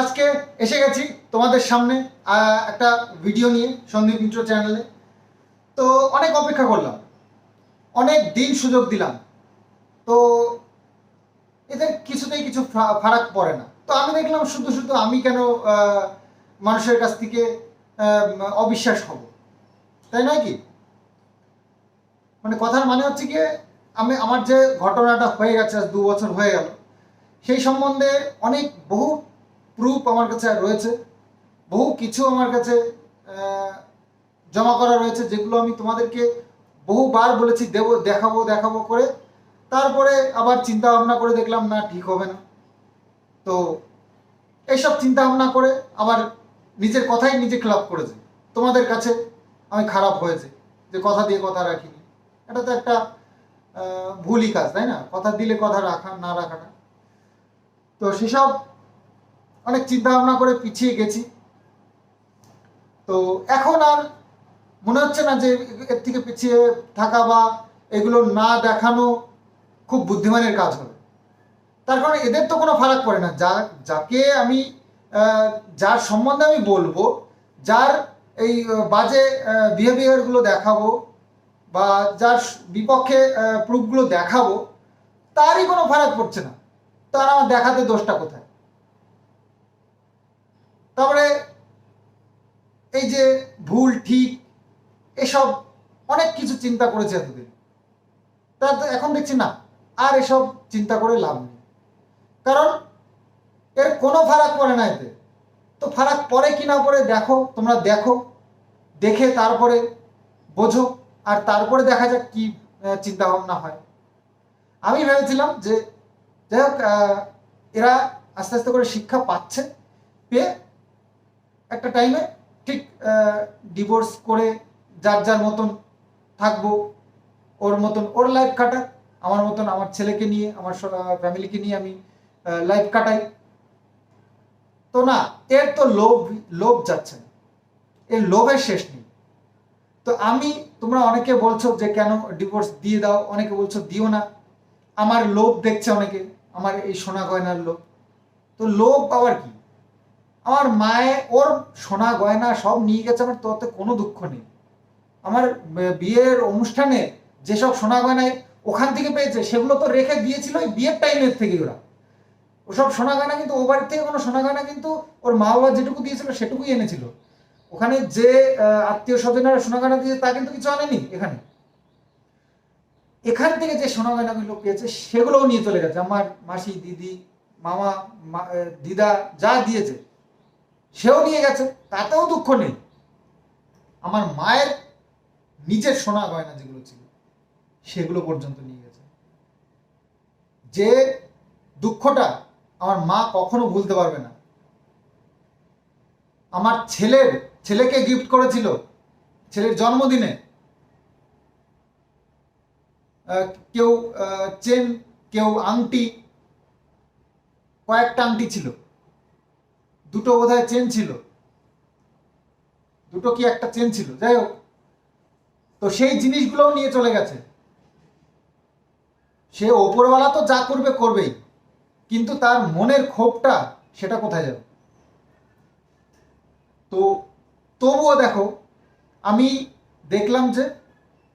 আজকে এসে গেছি তোমাদের সামনে একটা ভিডিও নিয়ে সন্দীপ ইন্ট্রো চ্যানেলে তো অনেক অপেক্ষা করলাম, অনেক দিন সুযোগ দিলাম। তো এদের কিছুতেই কিছু ফারাক পড়ে না। তো আমি দেখলাম শুধু শুধু আমি কেন মানুষের কাছ থেকে অবিশ্বাস হব। তাই নয় কি? মানে কথার মানে হচ্ছে গিয়ে, আমি, আমার যে ঘটনাটা হয়ে গেছে দু বছর হয়ে গেল, সেই সম্বন্ধে অনেক বহু প্রুফ আমার কাছে আর রয়েছে। বহু কিছু আমার কাছে জমা করা রয়েছে, যেগুলো আমি তোমাদেরকে বহুবার বলেছি, দেব, দেখাবো দেখাবো করে। তারপরে আবার চিন্তা ভাবনা করে দেখলাম, না, ঠিক হবে না। তো এইসব চিন্তা ভাবনা করে আবার নিজের কথাই নিজে খেলাপ করেছে। তোমাদের কাছে আমি খারাপ হয়েছে, যে কথা দিয়ে কথা রাখিনি। এটা তো একটা ভুলই কাজ, তাই না? কথা দিলে কথা রাখা, না রাখাটা। তো সেসব অনেক চিন্তা ভাবনা করে পিছিয়ে গেছি। তো এখন আর মনে হচ্ছে না যে এর থেকে পিছিয়ে থাকা বা এগুলো না দেখানো খুব বুদ্ধিমানের কাজ হবে। তার কারণে এদের তো কোনো ফারাক পড়ে না। যা, যাকে আমি যার সম্বন্ধে আমি বলব, যার এই বাজে বিহেভিয়ারগুলো দেখাবো বা যার বিপক্ষে প্রুফগুলো দেখাবো, তারই কোনো ফারাক পড়ছে না। তার আমার দেখাতে দোষটা কোথায়? তারপরে এই যে ভুল, ঠিক, এসব অনেক কিছু চিন্তা করেছে এতদিন। তার এখন দেখছি না, আর এসব চিন্তা করে লাভ নেই। কারণ এর কোনো ফারাক পড়ে না এতে। তো ফারাক পরে কি না পড়ে দেখো, তোমরা দেখো, দেখে তারপরে বোঝো, আর তারপরে দেখা যাক কি চিন্তা ভাবনা হয়। আমি ভেবেছিলাম যে, যাই হোক এরা আস্তে আস্তে করে শিক্ষা পাচ্ছে, পেয়ে একটা টাইমে ঠিক ডিভোর্স করে যার যার মতন থাকব, ওর মতন ওর লাইফ কাটাক, আমার মতন আমার ছেলেকে নিয়ে, আমার ফ্যামিলিকে নিয়ে আমি লাইফ কাটাই। তো না, এর তো লোভ লোভ যাচ্ছে না। এর লোভের শেষ নেই। তো আমি, তোমরা অনেকে বলছো যে কেন ডিভোর্স দিয়ে দাও, অনেকে বলছো দিও না। আমার লোভ দেখছে অনেকে, আমার এই সোনা গয়নার লোভ। তো লোভ পাওয়ার কি? আমার মায়ে, ওর সোনা গয়না সব নিয়ে গেছে, আমার তোতে কোনো দুঃখ নেই। আমার বিয়ের অনুষ্ঠানে যেসব সোনা গয়নায় ওখান থেকে পেয়েছে, সেগুলো তো রেখে দিয়েছিল ওই বিয়ের টাইমের থেকে ওরা। ওসব সোনা গয়না কিন্তু ও বাড়ির থেকে কোনো সোনা গয়না কিন্তু ওর মা বাবা যেটুকু দিয়েছিল, সেটুকুই এনেছিল। ওখানে যে আত্মীয় স্বজনেরা সোনা গয়না দিয়েছে, তা কিন্তু কিছু আনেনি এখানে। এখান থেকে যে সোনা গয়নাগুলো পেয়েছে, সেগুলোও নিয়ে চলে গেছে। আমার মাসি, দিদি, মামা দিদা যা দিয়েছে সেও নিয়ে গেছে, তাতেও দুঃখ নেই। আমার মায়ের নিজের সোনা গয়না যেগুলো ছিল, সেগুলো পর্যন্ত নিয়ে গেছে। যে দুঃখটা আমার মা কখনো ভুলতে পারবে না। আমার ছেলের, ছেলেকে গিফট করেছিল, ছেলের জন্মদিনে। কেউ চেন, কেউ আংটি, কয়েকটা আংটি ছিল। দুটো বোধহয় চেন ছিল। দুটো কি একটা চেন ছিল? যাই হোক, তো সেই জিনিসগুলোও নিয়ে চলে গেছে। সে ওপরওয়ালা তো যা করবে করবেই, কিন্তু তার মনের ক্ষোভটা সেটা কোথায় যাবে? তো তবুও দেখো, আমি দেখলাম যে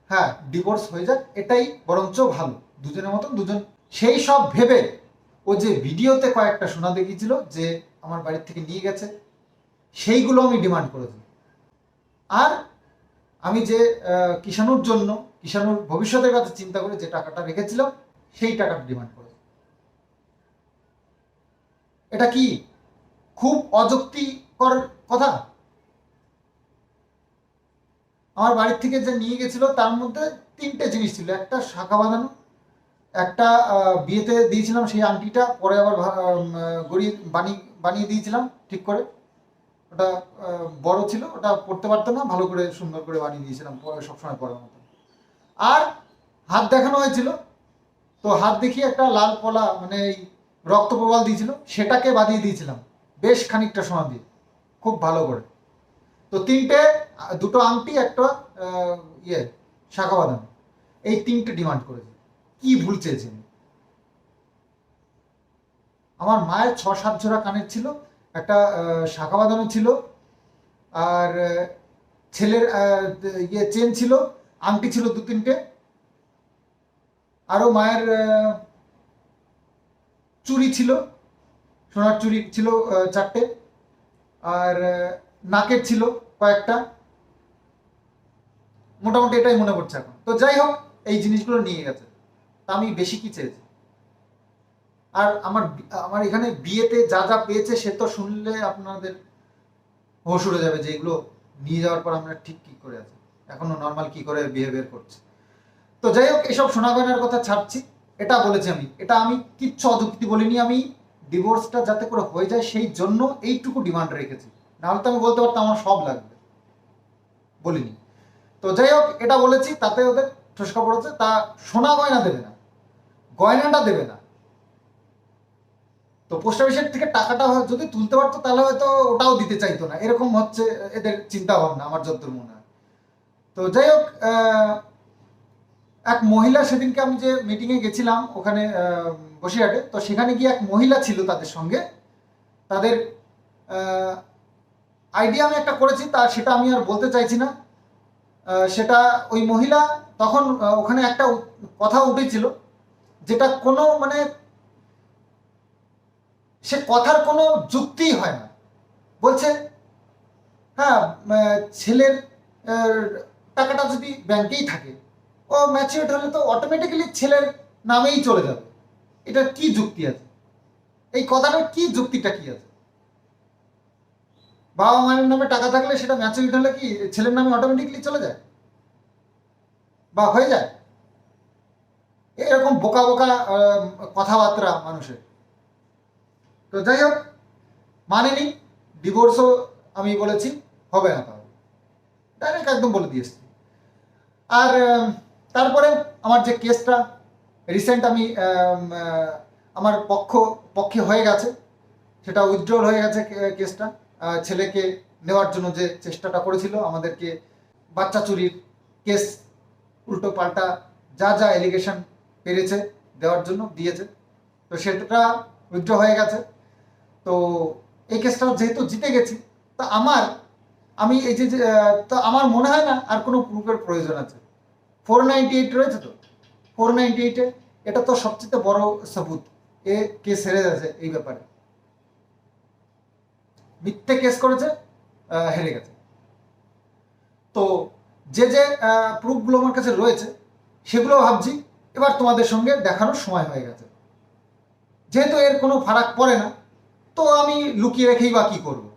হ্যাঁ ডিভোর্স হয়ে যাক, এটাই বরঞ্চ ভালো, দুজনের মতন দুজন। সেই সব ভেবে ও যে ভিডিওতে কয়েকটা শোনা দেখিয়েছিল যে আমার বাড়ির থেকে নিয়ে গেছে, সেইগুলো আমি ডিমান্ড করেছি আর আমি যে কিষাণুর জন্য, কিষাণুর ভবিষ্যতের কথা চিন্তা করে যে টাকাটা রেখেছিলাম, সেই টাকাটা ডিমান্ড করেছি এটা কি খুব অযৌক্তিকর কথা? আমার বাড়ির থেকে যে নিয়ে গেছিল, তার মধ্যে তিনটে জিনিস ছিল। একটা শাখা বাঁধানো, একটা বিয়েতে দিয়েছিলাম সেই আংটিটা, পরে আবার গড়িয়ে বানিয়ে বানিয়ে দিয়েছিলাম, ঠিক করে। ওটা বড় ছিল, ওটা পড়তে পারতো না, ভালো করে, সুন্দর করে বানিয়ে দিয়েছিলাম সবসময় পরার মতো আর হাত দেখানো হয়েছিল। তো হাত দেখিয়ে একটা লাল পলা মানে এই রক্ত প্রবাল দিয়েছিল, সেটাকে বাঁধিয়ে দিয়েছিলাম, বেশ খানিকটা সময় দিয়ে, খুব ভালো করে। তো তিনটে, দুটো আংটি, একটা ইয়ে শাখা বাঁধানো এই তিনটে ডিমান্ড করেছে। কি ভুল চেয়েছেন? আমার মায়ের ছ, সাত জোড়া কানের ছিল, একটা শাখা বাঁধানো ছিল, আর ছেলের ইয়ে চেন ছিল, আংটি ছিল দু তিনটে, আরও মায়ের চুড়ি ছিল, সোনার চুড়ি ছিল চারটে, আর নাকের ছিল কয়েকটা, মোটামুটি এটাই মনে পড়ছে এখন। তো যাই হোক, এই জিনিসগুলো নিয়ে গেছে। তা আমি বেশি কি চেয়েছি? আর আমার আমার এখানে বিয়েতে যা যা পেয়েছে সে তো শুনলে আপনাদের উড়ে যাবে যে এগুলো নিয়ে যাওয়ার পর আমরা ঠিক কি করে আছি। এখনও নর্মাল কি করে বিহেভিয়ার করছে। তো যাই হোক, এসব সোনা গয়নার কথা ছাড়ছি। এটা বলেছি আমি। এটা আমি কিচ্ছু অযুক্তি বলিনি। আমি ডিভোর্সটা যাতে করে হয়ে যায় সেই জন্য এইটুকু ডিমান্ড রেখেছি। নাহলে তো আমি বলতে পারতাম আমার সব লাগবে। বলিনি। তো যাই হোক, এটা বলেছি। তাতে ওদের ঠসকা পড়েছে। তা সোনা গয়না দেবে না। গয়নাটা দেবে না। তো পোস্ট অফিসের থেকে টাকাটা যদি তুলতে পারতো, তাহলে হয়তো ওটাও দিতে চাইতো না। এরকম হচ্ছে এদের চিন্তা ভাবনা আমার যতদূর মনে হয়। তো যাই হোক এক মহিলা সেদিনকে আমি যে মিটিংয়ে গেছিলাম, ওখানে বসিরহাটে, তো সেখানে গিয়ে এক মহিলা ছিল তাদের সঙ্গে। তাদের আইডিয়া আমি একটা করেছি, তা সেটা আমি আর বলতে চাইছি না। সেটা ওই মহিলা তখন ওখানে একটা কথা উঠেছিল, যেটা কোনো মানে সে কথার কোনো যুক্তিই হয় না। বলছে হ্যাঁ ছেলের টাকাটা যদি ব্যাংকেই থাকে, ও ম্যাচিউর হলে তো অটোমেটিক্যালি ছেলের নামেই চলে যাবে। এটা কি যুক্তি আছে? এই কথাটার কি যুক্তিটা কি আছে? বাবা মায়ের নামে টাকা থাকলে সেটা ম্যাচুরিটি হলে কি ছেলের নামে অটোমেটিকলি চলে যায়? বা হয়ে যায়? এরকম বোকা বোকা কথাবার্তা মানুষের। তো যাই হোক, মানেনি ডিভোর্সও আমি বলেছি, হবে না তাহলে। ডাইরেক্ট একদম বলে দিয়েছি আর তারপরে আমার যে কেসটা রিসেন্ট আমি আমার পক্ষ, পক্ষে হয়ে গেছে। সেটা উইথড্রল হয়ে গেছে কেসটা ছেলেকে নেওয়ার জন্য যে চেষ্টাটা করেছিল, আমাদেরকে বাচ্চা চুরির কেস উল্টো পাল্টা যা যা এলিগেশন পেরেছে, দেওয়ার জন্য দিয়েছে। তো সেটা উইথড্র হয়ে গেছে। তো এই কেসটা যেহেতু জিতে গেছি, তা আমার, আমি এই যে তো আমার মনে হয় না আর কোনো প্রুফের প্রয়োজন আছে। ফোর নাইনটি এইট রয়েছে তো? ফোর নাইনটি এইটে এটা তো সবচেয়ে বড় সবুত। এ কেস হেরে গেছে এই ব্যাপারে। মিথ্যে কেস করেছে হেরে গেছে। তো যে যে প্রুফগুলো আমার কাছে রয়েছে সেগুলো ভাবছি। এবার তোমাদের সঙ্গে দেখানোর সময় হয়ে গেছে। যেহেতু এর কোনো ফারাক পড়ে না তো আমি লুকিয়ে রেখেই বা কী করব?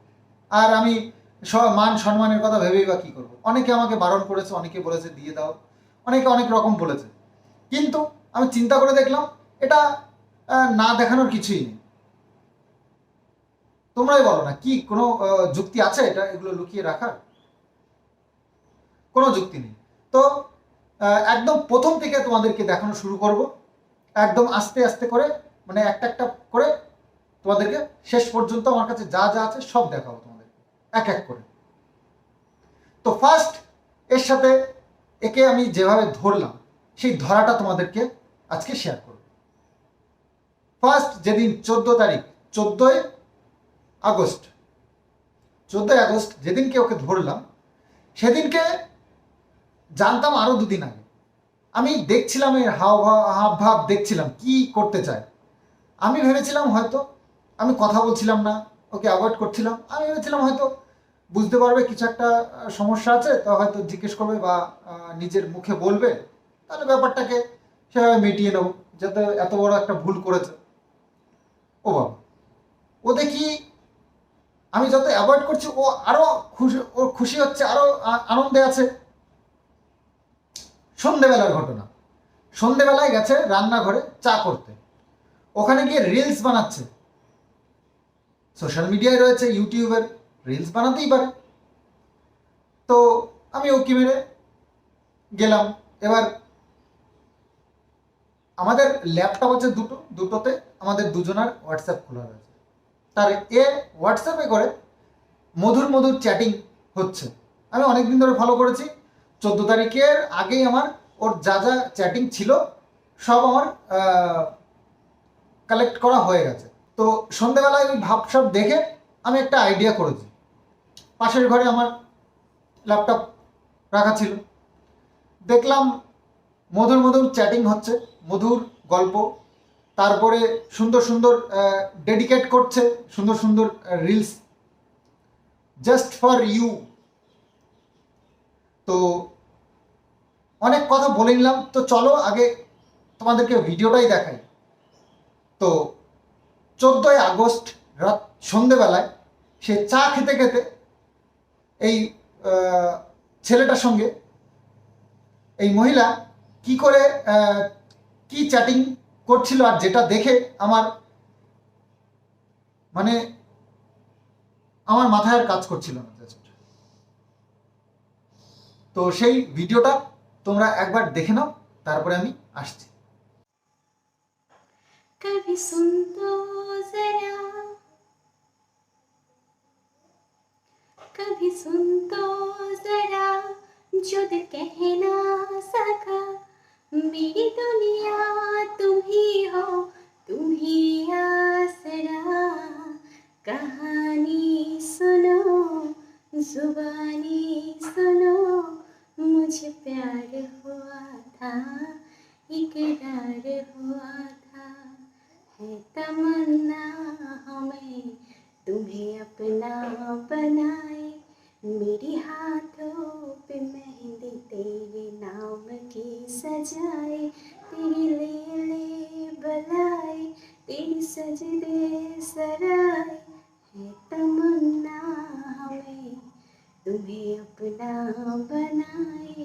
আর আমি স- মান সম্মানের কথা ভেবেই বা কী করব? অনেকে আমাকে বারণ করেছে, অনেকে বলেছে, দিয়ে দাও। অনেকে অনেক রকম বলেছে। কিন্তু আমি চিন্তা করে দেখলাম, এটা না দেখানোর কিছুই নেই। তোমরাই বলো না, কি কোনো যুক্তি আছে এটা, এগুলো লুকিয়ে রাখার? কোনো যুক্তি নেই। তো একদম প্রথম থেকে তোমাদেরকে দেখানো শুরু করব। একদম আস্তে আস্তে করে মানে একটা একটা করে তোমাদেরকে শেষ পর্যন্ত আমার কাছে যা যা আছে সব দেখাবো তোমাদেরকে। এক এক করে। তো ফার্স্ট এর সাথে একে আমি যেভাবে ধরলাম, সেই ধরাটা তোমাদেরকে আজকে শেয়ার করব। ফার্স্ট যেদিন চোদ্দ তারিখ, চোদ্দই আগস্ট চোদ্দই আগস্ট যেদিনকে ওকে ধরলাম, সেদিনকে জানতাম আরও দুদিন আগে। আমি দেখছিলাম এর হাব হাব ভাব দেখছিলাম কি করতে চায়। আমি ভেবেছিলাম হয়তো আমি কথা বলছিলাম না, ওকে অ্যাভয়েড করছিলাম। আমি ভেবেছিলাম হয়তো বুঝতে পারবে, কিছু একটা সমস্যা আছে, তো হয়তো জিজ্ঞেস করবে বা নিজের মুখে বলবে। তাহলে ব্যাপারটাকে সেভাবে মিটিয়ে নেব, যাতে এত বড় একটা ভুল করেছে। ও বাবা। ও দেখি, আমি যত অ্যাভয়েড করছি, ও আরও খুশি ওর খুশি হচ্ছে, আরও আনন্দে আছে। সন্ধেবেলার ঘটনা। সন্ধেবেলায় গেছে রান্নাঘরে চা করতে। ওখানে গিয়ে রিলস বানাচ্ছে। সোশ্যাল মিডিয়ায় রয়েছে ইউটিউবের রিলস বানাতেই পারে। তো আমি ওকে মেরে গেলাম। এবার আমাদের ল্যাপটপ আছে দুটো, দুটোতে আমাদের দুজনার হোয়াটসঅ্যাপ খোলা রয়েছে। তার এ হোয়াটসঅ্যাপে করে মধুর মধুর চ্যাটিং হচ্ছে। আমি অনেকদিন ধরে ফলো করেছি। চোদ্দ তারিখের আগেই আমার ওর যা যা চ্যাটিং ছিল, সব আমার কালেক্ট করা হয়ে গেছে। তো সন্ধেবেলায় ওই ভাবসাব দেখে আমি একটা আইডিয়া করেছি। পাশের ঘরে আমার ল্যাপটপ রাখা ছিল। দেখলাম মধুর মধুর চ্যাটিং হচ্ছে, মধুর গল্প, তারপরে সুন্দর সুন্দর ডেডিকেট করছে, সুন্দর সুন্দর রিলস জাস্ট ফর ইউ তো অনেক কথা বলে নিলাম। তো চলো আগে তোমাদেরকে ভিডিওটাই দেখাই। তো চোদ্দোই আগস্ট রাত সন্ধেবেলায় সে চা খেতে খেতে এই ছেলেটার সঙ্গে এই মহিলা কি করে কি চ্যাটিং করছিল আর যেটা দেখে আমার মানে আমার মাথায় আর কাজ করছিল না তো সেই ভিডিওটা তোমরা একবার দেখে নাও, তারপরে আমি আসছি। कभी सुन तो जरा। कभी सुन तो जरा जो दिल कह ना सका मेरी दुनिया, तुम ही हो, तुम ही आसरा। कहानी सुनो, जुबानी सुनो, मुझे प्यार हुआ था, इकरार हुआ था है तमन्ना हमें, तुम्हें अपना बनाए। मेरी हाथों पे मेहंदी तेरे नाम की सजाए। तेरी ले ले बलाए, तेरी सजदे सराय है तमन्ना हमें, तुम्हें अपना बनाए।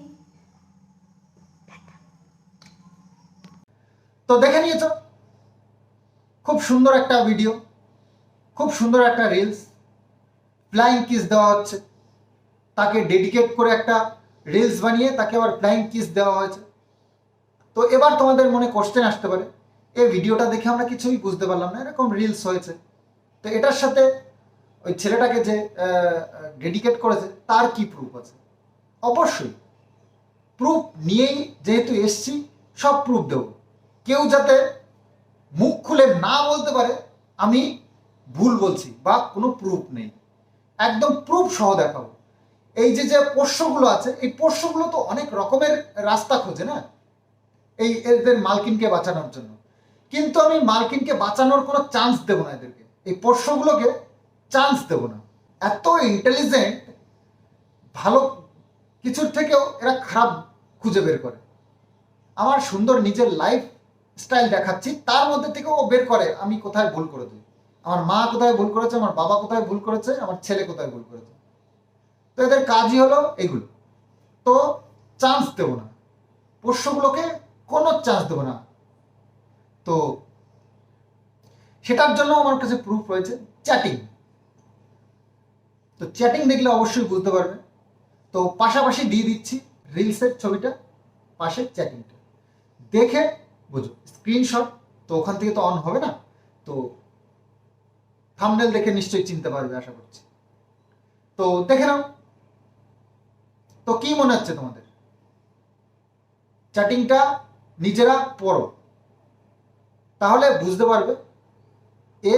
तो देखा नहीं तो খুব সুন্দর একটা ভিডিও খুব সুন্দর একটা রিলস ফ্লাইং কিস দেওয়া হচ্ছে। তাকে ডেডিকেট করে একটা রিলস বানিয়ে তাকে আবার ফ্লাইং কিস দেওয়া হয়েছে। তো এবার তোমাদের মনে কোশ্চেন আসতে পারে, এই ভিডিওটা দেখে আমরা কিছুই বুঝতে পারলাম না, এরকম রিলস হয়েছে। তো এটার সাথে ওই ছেলেটাকে যে ডেডিকেট করেছে, তার কি প্রুফ আছে? অবশ্যই। প্রুফ নিয়েই যেহেতু এসছি, সব প্রুফ দেব। কেউ যাতে মুখ খুলে না বলতে পারে, আমি ভুল বলছি বা কোনো প্রুফ নেই। একদম প্রুফ সহ দেখাবো। এই যে যে পোষ্যগুলো আছে, এই পোষ্যগুলো তো অনেক রকমের রাস্তা খোঁজে না? এই এদের মালকিনকে বাঁচানোর জন্য। কিন্তু আমি মালকিনকে বাঁচানোর কোনো চান্স দেবো না এদেরকে। এই পোষ্যগুলোকে চান্স দেবো না। এত ইন্টেলিজেন্ট ভালো কিছুর থেকেও এরা খারাপ খুঁজে বের করে। আমার সুন্দর নিজের লাইফ স্টাইল দেখাচ্ছি, তার মধ্যে থেকে ও বের করে, আমি কোথায় ভুল করে করেছি? আমার মা কোথায় ভুল করেছে, আমার বাবা কোথায় ভুল করেছে, আমার ছেলে কোথায় ভুল করেছে? তো এদের কাজই হলো এগুলো। তো চান্স দেবো না। পোষ্যগুলোকে কোনো চান্স দেবো না। তো সেটার জন্য আমার কাছে প্রুফ রয়েছে চ্যাটিং তো চ্যাটিং দেখলে অবশ্যই বুঝতে পারবে। তো পাশাপাশি দিয়ে দিচ্ছি রিলসের ছবিটা, পাশে চ্যাটিংটা দেখে স্ক্রিনশট তো ওখান থেকে তো অন হবে না? তো থামনেল দেখে নিশ্চয়ই চিনতে পারবে, আশা করছি। তো দেখে নাও। তো কি মনে হচ্ছে তোমাদের? চ্যাটিংটা নিজেরা পড়ো। তাহলে বুঝতে পারবে এ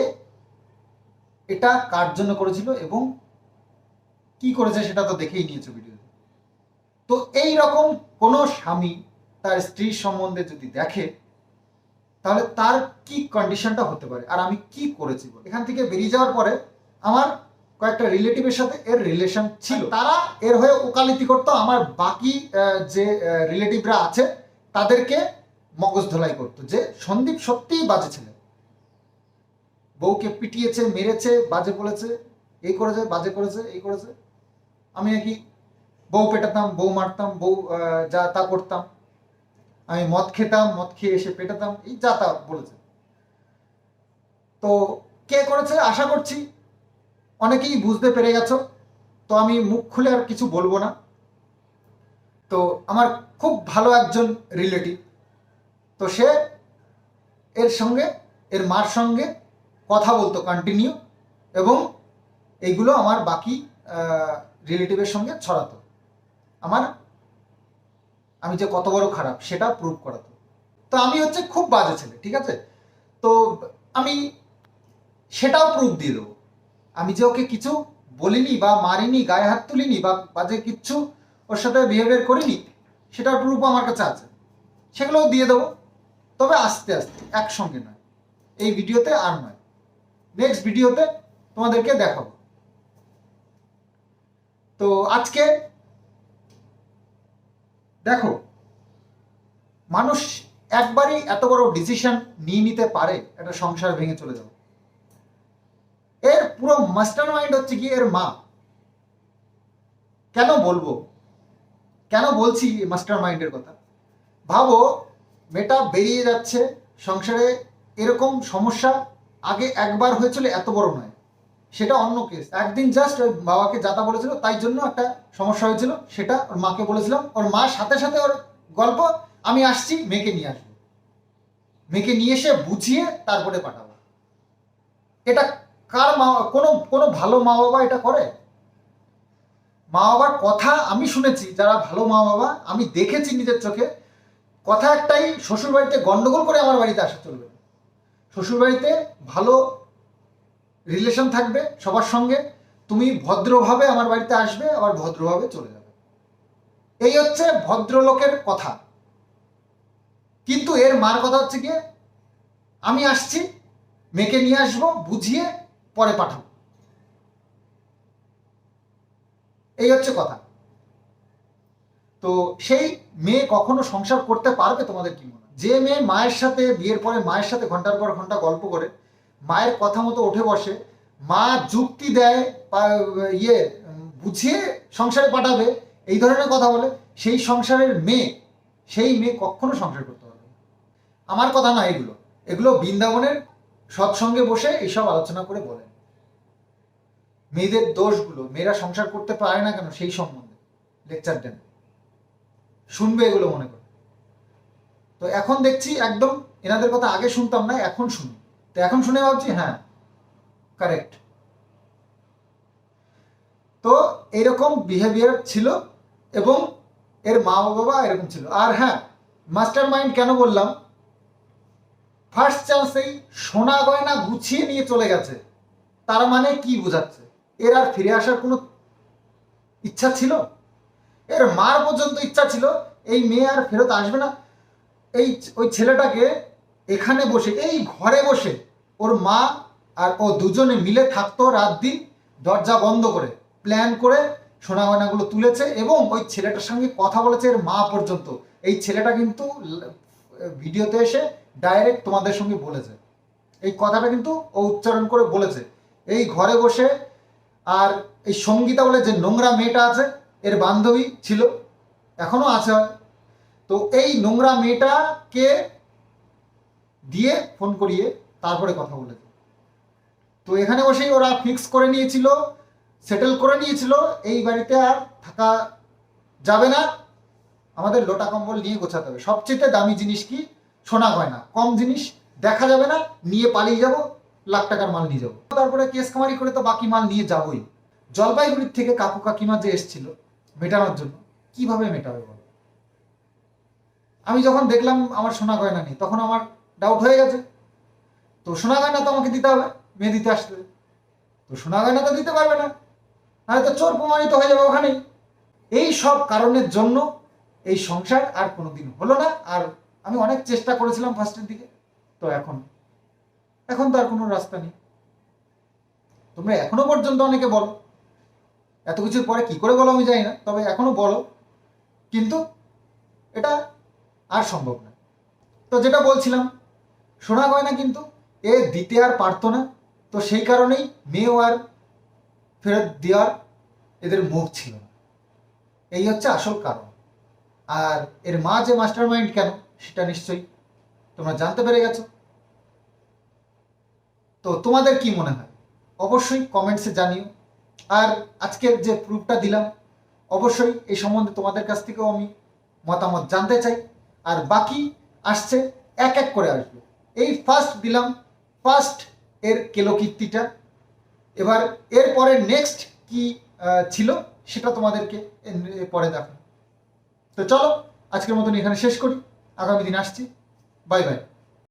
এটা কার জন্য করেছিল এবং কি করেছে সেটা তো দেখেই নিয়েছো ভিডিওতে তো এই রকম কোনো স্বামী তার স্ত্রীর সম্বন্ধে যদি দেখে তাহলে তার কি কন্ডিশনটা হতে পারে? আর আমি কি করেছি? এখান থেকে বেরিয়ে যাওয়ার পরে আমার কয়েকটা রিলেটিভের সাথে এর রিলেশন ছিল। তারা এর হয়ে ওকালিতি করতো আমার বাকি যে রিলেটিভরা আছে তাদেরকে মগজ ধোলাই করতো যে সন্দীপ সত্যিই বাজে ছেলে। বউকে পিটিয়েছে মেরেছে বাজে বলেছে এই করেছে বাজে করেছে এই করেছে। আমি নাকি বউ পেটাতাম বউ মারতাম বউ যা তা করতাম। আমি মদ খেতাম, মদ খেয়ে এসে পেটাতাম, এই যা তা বলেছে। তো কে করেছে? আশা করছি অনেকেই বুঝতে পেরে গেছো, তো আমি মুখ খুলে আর কিছু বলব না। তো আমার খুব ভালো একজন রিলেটিভ তো সে এর সঙ্গে, এর মার সঙ্গে কথা বলতো কন্টিনিউ এবং এইগুলো আমার বাকি রিলেটিভের সঙ্গে ছড়াতো। আমার আমি যে কত বড় খারাপ, সেটা প্রুভ করাতো তো। আমি হচ্ছে খুব বাজে ছেলে, ঠিক আছে? তো আমি সেটাও প্রুফ দিয়ে দেবো। আমি যে ওকে কিছু বলিনি বা মারিনি, গায়ে হাত তুলিনি বা বাজে কিচ্ছু ওর সাথে বিহেভিয়ার করিনি, সেটার প্রুফ আমার কাছে আছে। সেগুলোও দিয়ে দেবো। তবে আস্তে আস্তে, একসঙ্গে নয়। এই ভিডিওতে আর নয়। নেক্সট ভিডিওতে তোমাদেরকে দেখাবো। তো আজকে দেখো, মানুষ একবারই এত বড় ডিসিশন নিয়ে নিতে পারে, একটা সংসার ভেঙে চলে যাবে এর পুরো মাস্টার মাইন্ড হচ্ছে কি, এর মা। কেন বলব? কেন বলছি মাস্টার মাইন্ডের কথা? ভাবো, মেয়েটা বেরিয়ে যাচ্ছে, সংসারে এরকম সমস্যা আগে একবার হয়েছিল, এত বড় নয়। সেটা অন্য কেস একদিন জাস্ট ওই বাবাকে যাতা বলেছিল, তাই জন্য একটা সমস্যা হয়েছিল। সেটা ওর মাকে বলেছিলাম। ওর মা সাথে সাথে ওর গল্প, আমি আসছি, মেয়েকে নিয়ে আসব। মেয়েকে নিয়ে এসে বুঝিয়ে তারপরে পাঠাবো। এটা কার মা, কোনো কোনো ভালো মা বাবা এটা করে? মা বাবার কথা আমি শুনেছি, যারা ভালো মা বাবা আমি দেখেছি নিজের চোখে। কথা একটাই শ্বশুর বাড়িতে গন্ডগোল করে আমার বাড়িতে আসা চলবে না। শ্বশুর বাড়িতে ভালো রিলেশন থাকবে সবার সঙ্গে, তুমি ভদ্রভাবে আমার বাড়িতে আসবে, আবার ভদ্রভাবে চলে যাবে। এই হচ্ছে ভদ্রলোকের কথা। কিন্তু এর মার কথা হচ্ছে গিয়ে, আমি আসছি, মেয়েকে নিয়ে আসব, বুঝিয়ে পরে পাঠাবো। এই হচ্ছে কথা। তো সেই মেয়ে কখনো সংসার করতে পারবে তোমাদের কি মনে হয়? যে মেয়ে মায়ের সাথে, বিয়ের পরে মায়ের সাথে ঘণ্টার পর ঘণ্টা গল্প করে মায়ের কথা মতো উঠে বসে, মা যুক্তি দেয় ইয়ে বুঝিয়ে সংসারে পাঠাবে, এই ধরনের কথা বলে, সেই সংসারের মেয়ে, সেই মেয়ে কখনো সংসার করতে পারবে আমার কথা না এগুলো। এগুলো বৃন্দাবনের সৎসঙ্গে বসে এইসব আলোচনা করে বলেন মেয়েদের দোষগুলো, মেয়েরা সংসার করতে পারে না কেন সেই সম্বন্ধে? লেকচার দেন। শুনবে এগুলো মনে করে। তো এখন দেখছি একদম, এনাদের কথা আগে শুনতাম না, এখন শুনি। তো এখন শুনে ভাবছি হ্যাঁ কারেক্ট তো এরকম বিহেভিয়ার ছিল এবং এর মা বাবা এরকম ছিল। আর হ্যাঁ মাস্টার মাইন্ড কেন বললাম? ফার্স্ট চান্সেই সোনা গয়না গুছিয়ে নিয়ে চলে গেছে। তার মানে কি বোঝাচ্ছে? এর আর ফিরে আসার কোনো ইচ্ছা ছিল? এর মার পর্যন্ত ইচ্ছা ছিল। এই মেয়ে আর ফেরত আসবে না। এই ওই ছেলেটাকে এখানে বসে, এই ঘরে বসে ওর মা আর ও দুজনে মিলে থাকতো রাত দিন, দরজা বন্ধ করে প্ল্যান করে সোনা গয়নাগুলো তুলেছে এবং ওই ছেলেটার সঙ্গে কথা বলেছে এর মা পর্যন্ত। এই ছেলেটা কিন্তু ভিডিওতে এসে ডাইরেক্ট তোমাদের সঙ্গে বলেছে। এই কথাটা কিন্তু ও উচ্চারণ করে বলেছে। এই ঘরে বসে আর এই সঙ্গীতা বলে যে নোংরা মেয়েটা আছে, এর বান্ধবী ছিল, এখনও আছে। তো এই নোংরা মেয়েটাকে দিয়ে ফোন করিয়ে তারপরে কথা বলেছে তো এখানে বসেই ওরা ফিক্স করে নিয়েছিল সেটেল করে নিয়েছিল, এই বাড়িতে আর থাকা যাবে না। আমাদের লোটা কম্বল নিয়ে গোছাতে হবে। সবচেয়ে দামি জিনিস কি? সোনা গয়না। কম জিনিস দেখা যাবে না, নিয়ে পালিয়ে যাব, লাখ টাকার মাল নিয়ে যাব। তারপরে কেস কামারি করে তো বাকি মাল নিয়ে যাবই। জলপাইগুড়ির থেকে কাকু কাকিমা যে এসছিল, মেটানোর জন্য, কীভাবে মেটাবে বলো? আমি যখন দেখলাম আমার সোনা গয়না নেই, তখন আমার ডাউট হয়ে গেছে। তো সোনা গয়না তো আমাকে দিতে হবে, মেয়ে দিতে আসতে। তো সোনা গয়না তো দিতে পারবে না হয়তো চোর প্রমাণিত হয়ে যাবে ওখানেই। এই সব কারণের জন্য এই সংসার আর কোনোদিন হলো না, আর আমি অনেক চেষ্টা করেছিলাম ফার্স্টের দিকে, তো এখন এখন তো আর কোনো রাস্তা নেই। তোমরা এখনও পর্যন্ত অনেকে বলো, এত কিছুর পরে কি করে বলো আমি জানি না, তবে এখনও বলো, কিন্তু এটা আর সম্ভব না। তো যেটা বলছিলাম সোনা গয়না কিন্তু এ দিতে আর পারতো না। তো সেই কারণেই মেয়েও আর ফেরত দেওয়ার এদের মুখ ছিল না। এই হচ্ছে আসল কারণ। আর এর মা যে মাস্টার মাইন্ড কেন, সেটা নিশ্চয়ই তোমরা জানতে পেরে গেছো। তো তোমাদের কি মনে হয়? অবশ্যই কমেন্টসে জানিও। আর আজকের যে প্রুফটা দিলাম, অবশ্যই এই সম্বন্ধে তোমাদের কাছ থেকেও আমি মতামত জানতে চাই। আর বাকি আসছে এক এক করে আসবে। এই ফার্স্ট দিলাম ফার্স্ট এর কেলোকীর্তিটা, এবার এরপরে নেক্সট কি ছিল সেটা তোমাদেরকে পরে দেখো তো চলো, আজকের মতন এখানে শেষ করি। আগামী দিন আসছি। Bye bye.